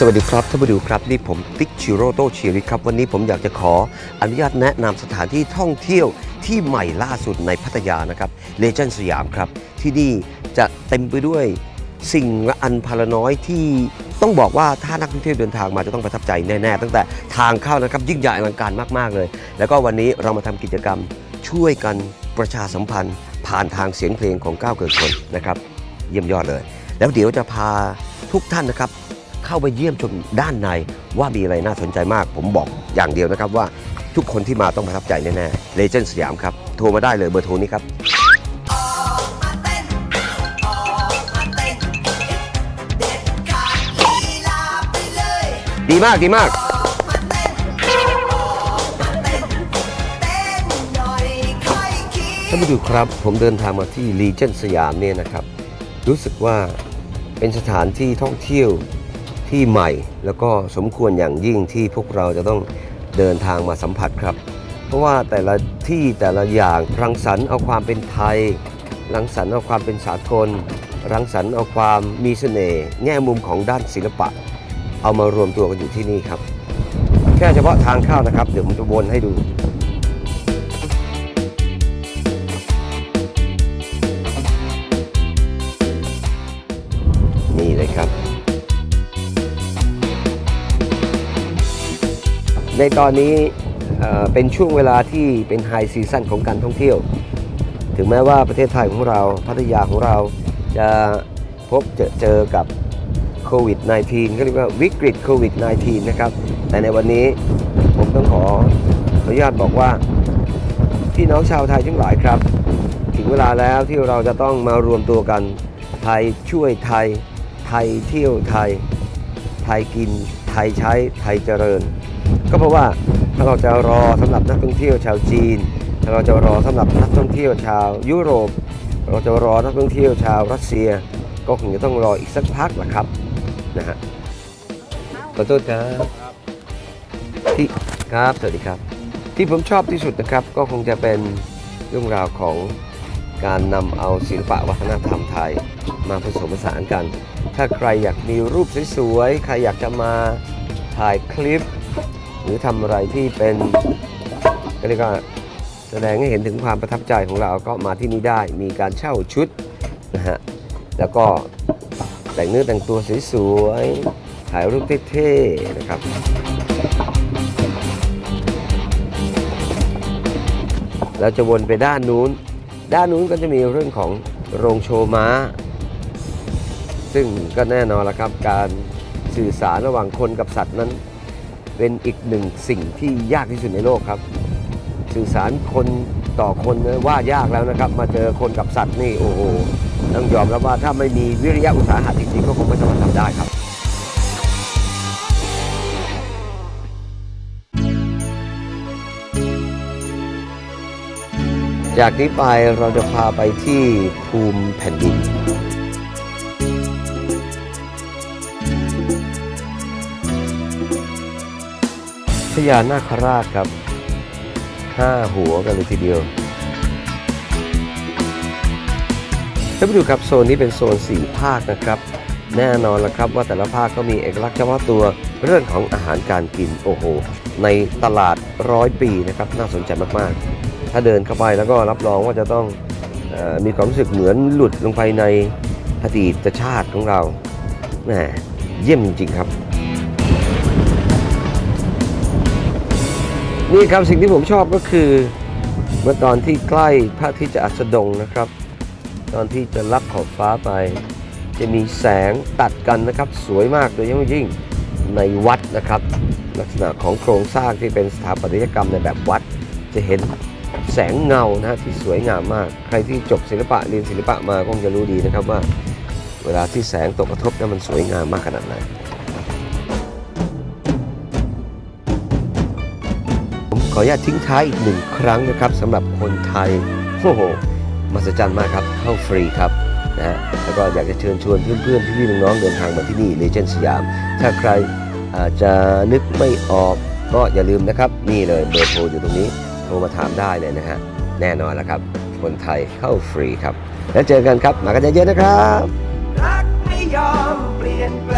สวัสดีครับท่านผู้ดูครับนี่ผมติ๊กชิโร่โตชิริครับวันนี้ผมอยากจะขออนุญาตแนะนำสถานที่ท่องเที่ยวที่ใหม่ล่าสุดในพัทยานะครับเลเจนด์สยามครับ ที่นี่จะเต็มไปด้วยสิ่งละอันพลน้อยที่ต้องบอกว่าถ้านักท่องเที่ยวเดินทางมาจะต้องประทับใจแน่ๆ ตั้งแต่ทางเข้านะครับยิ่งใหญ่อลังการมากๆเลย แล้วก็วันนี้เรามาทำกิจกรรมช่วยกันประชาสัมพันธ์ ผ่านทางเสียงเพลงของก้าวเกิดคนนะครับเยี่ยมยอดเลย แล้วเดี๋ยวจะพาทุกท่านนะครับ เข้าไปเยี่ยมชมด้านในว่ามีอะไรน่าสนใจมาก ผมบอกอย่างเดียวนะครับว่าทุกคนที่มาต้องประทับใจแน่ๆเลเจนด์สยามครับ โทรมาได้เลยเบอร์โทรนี้ครับดีมากดีมากท่านผู้ชมครับ ผมเดินทางมาที่ลีเจนสยามเนี่ยนะครับ รู้สึกว่าเป็นสถานที่ท่องเที่ยว ที่ใหม่ แล้วก็สมควรอย่างยิ่งที่พวกเราจะต้องเดินทางมาสัมผัสครับ เพราะว่าแต่ละที่แต่ละอย่างรังสรรค์เอาความเป็นไทย รังสรรค์เอาความเป็นสากล รังสรรค์เอาความมีเสน่ห์แง่มุมของด้านศิลปะ เอามารวมตัวกันอยู่ที่นี่ครับ แค่เฉพาะทางเข้านะครับ เดี๋ยวผมจะวนให้ดู ในตอนนี้เป็นช่วงเวลาที่เป็นไฮซีซั่นของการท่องเที่ยว ถึงแม้ว่าประเทศไทยของเราพัทยาของเราจะพบเจอเจอกับโควิด -19 ก็เรียกว่าวิกฤตโควิด -19 นะครับ แต่ในวันนี้ผมต้องขอขออนุญาตบอกว่าพี่น้องชาวไทยทั้งหลายครับ ถึงเวลาแล้วที่เราจะต้องมารวมตัวกัน ไทยช่วยไทย ไทยเที่ยวไทย ไทยกิน ไทยใช้ ไทยเจริญ ก็เพราะว่าถ้าเราจะรอสำหรับนักท่องเที่ยวชาวจีน ถ้าเราจะรอสำหรับนักท่องเที่ยวชาวยุโรป เราจะรอนักท่องเที่ยวชาวรัสเซีย ก็คงจะต้องรออีกสักพักแหละครับนะฮะขอโทษครับที่ครับสวัสดีครับ ที่ผมชอบที่สุดนะครับ ก็คงจะเป็นเรื่องราวของการนำเอาศิลปะวัฒนธรรมไทย มาผสมผสานกัน ถ้าใครอยากมีรูปสวยๆ ใครอยากจะมาถ่ายคลิป รือทำอะไรที่เป็นก็เรียกว่าแสดงให้เห็นถึงความประทับใจของเราก็มาที่นี่ได้มีการเช่าชุดนะฮะแล้วก็แต่งเนื้อแต่งตัวสวยๆถ่ายรูปเท่ๆนะครับเราจะวนไปด้านนู้น ด้านนู้นก็จะมีเรื่องของโรงโชว์ม้า ซึ่งก็แน่นอนละครับ การสื่อสารระหว่างคนกับสัตว์นั้น เป็นอีกหนึ่งสิ่งที่ยากที่สุดในโลกครับ สื่อสารคนต่อคนนะว่ายากแล้วนะครับ มาเจอคนกับสัตว์นี่โอ้โหต้องยอมรับว่าถ้าไม่มีวิริยะอุตสาหะจริงๆก็คงไม่สามารถทำได้ครับจากนี้ไปเราจะพาไปที่ภูมิแผ่นดิน พญานาคราชครับห้าหัวกันเลยทีเดียวท่านผู้ชมครับโซนนี้เป็นโซนสี่ภาคนะครับ แน่นอนละครับว่าแต่ละภาคก็มีเอกลักษณ์เฉพาะตัวเรื่องของอาหารการกินโอ้โห ในตลาดร้อยปีนะครับน่าสนใจมากๆ ถ้าเดินเข้าไปแล้วก็รับรองว่าจะต้องออมีความรู้สึกเหมือนหลุดลงไปในอดีตชาติของเราแหมเยี่ยมจริงๆครับ นี่ครับสิ่งที่ผมชอบก็คือเมื่อตอนที่ใกล้พระทิตย์จะอัสดงนะครับ ตอนที่จะรับขอบฟ้าไป จะมีแสงตัดกันนะครับ สวยมากโดยเฉพาะยิ่งในวัดนะครับ ลักษณะของโครงสร้างที่เป็นสถาปัตยกรรมในแบบวัด จะเห็นแสงเงานะฮะที่สวยงามมาก ใครที่จบศิลปะเรียนศิลปะมาก็คงจะรู้ดีนะครับว่า เวลาที่แสงตกกระทบนั้นมันสวยงามมากขนาดไหน ออนุญาตทิ้งท้ายอีกหนึ่งครั้งนะครับสำหรับคนไทยโอ้โหมหัศจรรย์มากครับเข้าฟรีครับนะฮะแล้วก็อยากจะเชิญชวนเพื่อนๆพี่ๆน้องๆเดินทางมาที่นี่เลเจนด์สยาม ถ้าใครอาจจะนึกไม่ออกก็อย่าลืมนะครับนี่เลยเบอร์โทรอยู่ตรงนี้โทรมาถามได้เลยนะฮะแน่นอนแล้วครับ คนไทยเข้าฟรีครับ แล้วเจอกันครับมากันเยอะๆนะครับรักไม่ยอมเปลี่ยนแปลง